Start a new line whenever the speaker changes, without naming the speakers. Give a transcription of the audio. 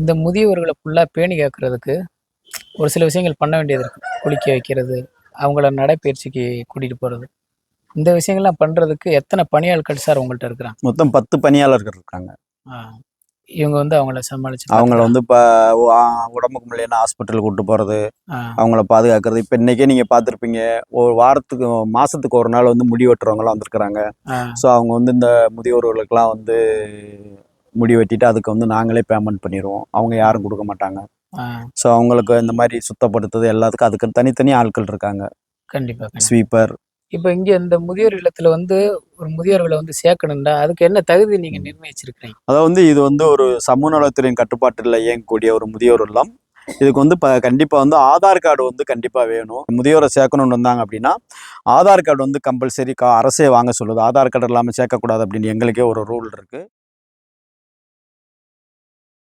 இந்த முதியவர்களை ஃபுல்லாக பேணி காக்கிறதுக்கு ஒரு சில விஷயங்கள் பண்ண வேண்டியது இருக்கு. குளிக்க வைக்கிறது அவங்கள நடைப்பயிற்சிக்கு கூட்டிகிட்டு போகிறது இந்த விஷயங்கள்லாம் பண்ணுறதுக்கு எத்தனை பணியாட்கள் சார் உங்கள்கிட்ட இருக்கிறாங்க?
மொத்தம் பத்து பணியாளர்கள் இருக்காங்க.
இவங்க வந்து அவங்கள சமாளிச்சு
அவங்கள வந்து இப்போ உடம்புக்கு முடியலன்னா ஹாஸ்பிட்டல் கூட்டு போகிறது அவங்கள பாதுகாக்கிறது. இப்போ இன்னைக்கே நீங்கள் பார்த்துருப்பீங்க ஒரு வாரத்துக்கு மாதத்துக்கு ஒரு நாள் வந்து முடி வெட்டுறவங்களாம் வந்திருக்கிறாங்க. ஸோ அவங்க வந்து இந்த முதியோர்களுக்கெல்லாம் வந்து முடி வெட்டிட்டு அதுக்கு வந்து நாங்களே பேமெண்ட் பண்ணிடுவோம் அவங்க யாரும் கொடுக்க மாட்டாங்க. ஸோ அவங்களுக்கு இந்த மாதிரி சுத்தப்படுத்துறது எல்லாத்துக்கும் அதுக்கு தனித்தனி ஆட்கள் இருக்காங்க.
கண்டிப்பா கண்டிப்பா.
ஸ்வீப்பர்
இப்போ இங்க இந்த முதியோர் இல்லத்துல வந்து ஒரு முதியோர்களை வந்து சேர்க்கணும்டா அதுக்கு என்ன தகுதி நீங்க நிர்ணயிச்சிருக்கிறீங்க?
அதாவது வந்து இது வந்து ஒரு சமூக நலத்துறையின் கட்டுப்பாட்டில் இயங்கக்கூடிய ஒரு முதியோர் இல்லம். இதுக்கு வந்து இப்போ கண்டிப்பாக வந்து ஆதார் கார்டு வந்து கண்டிப்பாக வேணும். முதியோரை சேர்க்கணும்னு வந்தாங்க அப்படின்னா ஆதார் கார்டு வந்து கம்பல்சரி கா அரசே வாங்க சொல்லுது. ஆதார் கார்டு இல்லாமல் சேர்க்கக்கூடாது அப்படின்னு எங்களுக்கே ஒரு ரூல் இருக்குது